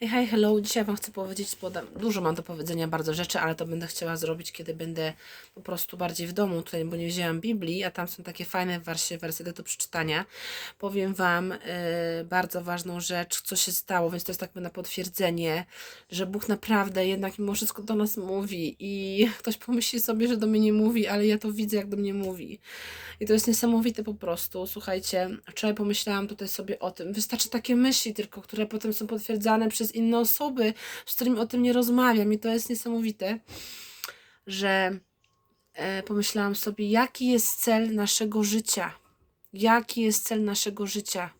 Hej, hej, hello. Dzisiaj Wam chcę powiedzieć, bo dużo mam do powiedzenia, bardzo rzeczy, ale to będę chciała zrobić, kiedy będę po prostu bardziej w domu tutaj, bo nie wzięłam Biblii, a tam są takie fajne wersje, wersety do przeczytania. Powiem Wam e, bardzo ważną rzecz, co się stało, więc to jest tak na potwierdzenie, że Bóg naprawdę jednak mimo wszystko do nas mówi i ktoś pomyśli sobie, że do mnie nie mówi, ale ja to widzę, jak do mnie mówi. I to jest niesamowite po prostu. Słuchajcie, wczoraj pomyślałam tutaj sobie o tym. Wystarczy takie myśli tylko, które potem są potwierdzane przez inne osoby, z którymi o tym nie rozmawiam. I to jest niesamowite, że e, pomyślałam sobie, jaki jest cel naszego życia. Jaki jest cel naszego życia?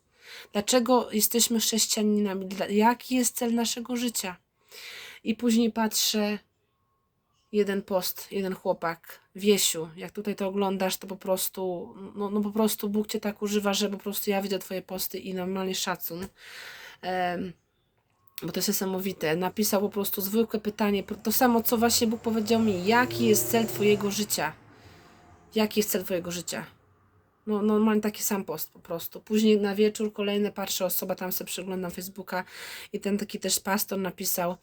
Dlaczego jesteśmy chrześcijaninami? Jaki jest cel naszego życia? I później patrzę, jeden post, jeden chłopak, Wiesiu, jak tutaj to oglądasz, to po prostu, no, no po prostu Bóg Cię tak używa, że po prostu ja widzę Twoje posty i normalnie szacun. Em, bo to jest niesamowite. Napisał po prostu zwykłe pytanie, to samo, co właśnie Bóg powiedział mi. Jaki jest cel Twojego życia? Jaki jest cel Twojego życia? No, normalnie taki sam post po prostu. Później na wieczór kolejne patrzę osoba, tam sobie przeglądam Facebooka i ten taki też pastor napisał,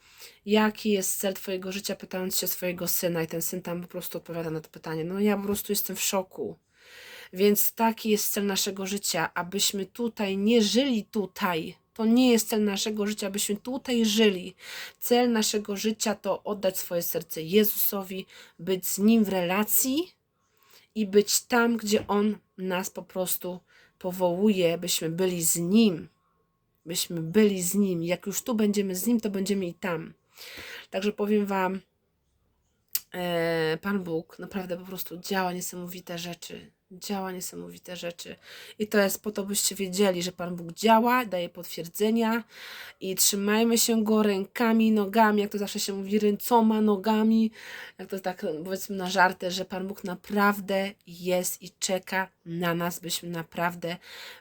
jaki jest cel twojego życia, pytając się swojego syna i ten syn tam po prostu odpowiada na to pytanie. No ja po prostu jestem w szoku. Więc taki jest cel naszego życia, abyśmy tutaj nie żyli tutaj. To nie jest cel naszego życia, abyśmy tutaj żyli. Cel naszego życia to oddać swoje serce Jezusowi, być z Nim w relacji, i być tam, gdzie On nas po prostu powołuje, byśmy byli z Nim. Byśmy byli z Nim. Jak już tu będziemy z Nim, to będziemy i tam. Także powiem Wam, e, Pan Bóg naprawdę po prostu działa niesamowite rzeczy. Działa niesamowite rzeczy. I to jest po to, byście wiedzieli, że Pan Bóg działa, daje potwierdzenia i trzymajmy się Go rękami, nogami, jak to zawsze się mówi, ręcoma, nogami, jak to tak powiedzmy na żartę, że Pan Bóg naprawdę jest i czeka na nas, byśmy naprawdę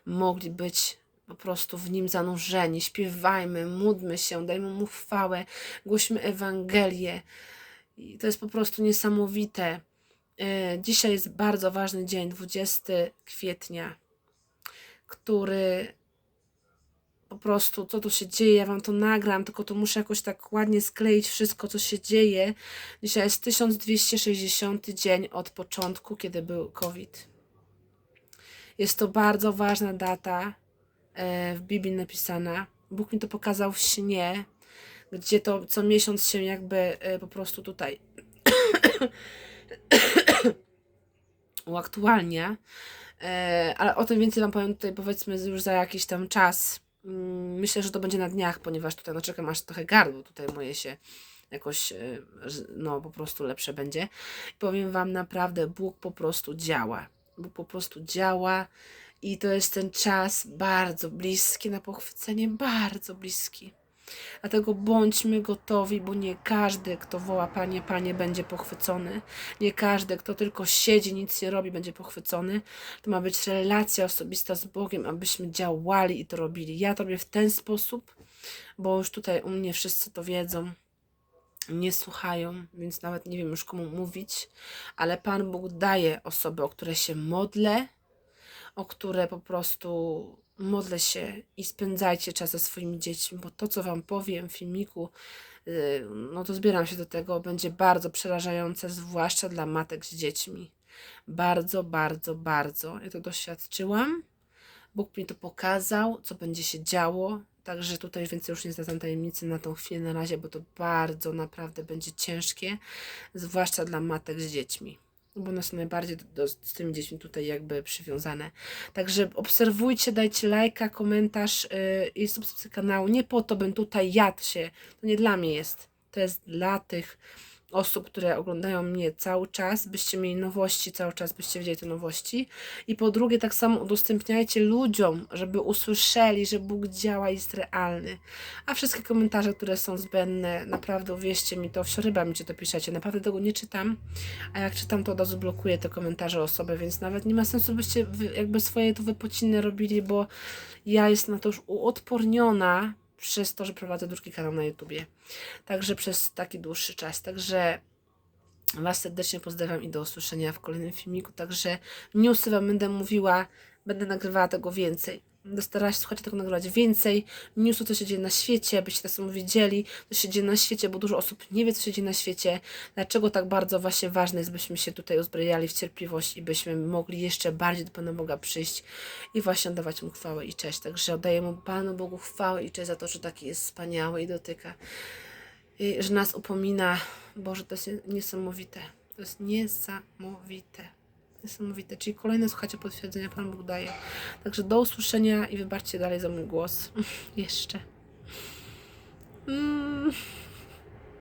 mogli być po prostu w Nim zanurzeni. Śpiewajmy, módlmy się, dajmy Mu chwałę, głośmy Ewangelię. I to jest po prostu niesamowite. E, Dzisiaj jest bardzo ważny dzień, 20 kwietnia, który po prostu, co tu się dzieje, ja wam to nagram, tylko to muszę jakoś tak ładnie skleić wszystko, co się dzieje. Dzisiaj jest 1260 dzień od początku, kiedy był COVID. Jest to bardzo ważna data e, w Biblii napisana. Bóg mi to pokazał w śnie, gdzie to co miesiąc się jakby e, po prostu tutaj uaktualnia. E, ale o tym więcej Wam powiem tutaj powiedzmy już za jakiś tam czas. Mm, Myślę, że to będzie na dniach, ponieważ tutaj no czekam aż trochę gardło tutaj moje się jakoś e, no po prostu lepsze będzie. Powiem Wam naprawdę, Bóg po prostu działa. Bóg po prostu działa i to jest ten czas bardzo bliski na pochwycenie, bardzo bliski. Dlatego bądźmy gotowi, bo nie każdy, kto woła Panie, Panie, będzie pochwycony. Nie każdy, kto tylko siedzi, nic nie robi, będzie pochwycony. To ma być relacja osobista z Bogiem, abyśmy działali i to robili. Ja to robię w ten sposób, bo już tutaj u mnie wszyscy to wiedzą. Nie słuchają, więc nawet nie wiem już komu mówić, ale Pan Bóg daje osoby, o które się modlę, o które po prostu modlę się i spędzajcie czas ze swoimi dziećmi, bo to, co Wam powiem w filmiku, yy, no to zbieram się do tego, będzie bardzo przerażające, zwłaszcza dla matek z dziećmi. Bardzo, bardzo, bardzo. Ja to doświadczyłam. Bóg mi to pokazał, co będzie się działo. Także tutaj więcej już nie zdradzam tajemnicy na tą chwilę na razie, bo to bardzo naprawdę będzie ciężkie, zwłaszcza dla matek z dziećmi bo one są najbardziej do, do, z tymi dziećmi tutaj jakby przywiązane. Także obserwujcie, dajcie lajka, komentarz yy, i subskrypcję kanału. Nie po to bym tutaj jadł się, to nie dla mnie jest. To jest dla tych osób, które oglądają mnie cały czas, byście mieli nowości cały czas, byście wiedzieli te nowości. I po drugie, tak samo udostępniajcie ludziom, żeby usłyszeli, że Bóg działa i jest realny. A wszystkie komentarze, które są zbędne, naprawdę uwierzcie mi to, wsioryba mi, czy to piszecie. Naprawdę tego nie czytam, a jak czytam, to od razu blokuję te komentarze osoby, więc nawet nie ma sensu, byście jakby swoje tu wypociny robili, bo ja jestem na to już uodporniona przez to, że prowadzę drugi kanał na YouTubie. Także przez taki dłuższy czas. Także Was serdecznie pozdrawiam i do usłyszenia w kolejnym filmiku. Także newsy Wam będę mówiła, będę nagrywała tego więcej. Dostarała się, słuchajcie, tego nagrywać więcej newsów, co się dzieje na świecie, byście tak samo wiedzieli, co się dzieje na świecie, bo dużo osób nie wie, co się dzieje na świecie, dlaczego tak bardzo właśnie ważne jest, byśmy się tutaj uzbrojali w cierpliwość i byśmy mogli jeszcze bardziej do Pana Boga przyjść i właśnie oddawać Mu chwałę i cześć. Także oddaję Mu Panu Bogu chwałę i cześć za to, że taki jest wspaniały i dotyka, i że nas upomina. Boże, to jest niesamowite. To jest niesamowite. Niesamowite. Czyli kolejne, słuchajcie, potwierdzenia Pan Bóg daje. Także do usłyszenia i wybaczcie dalej za mój głos. Jeszcze. Mm.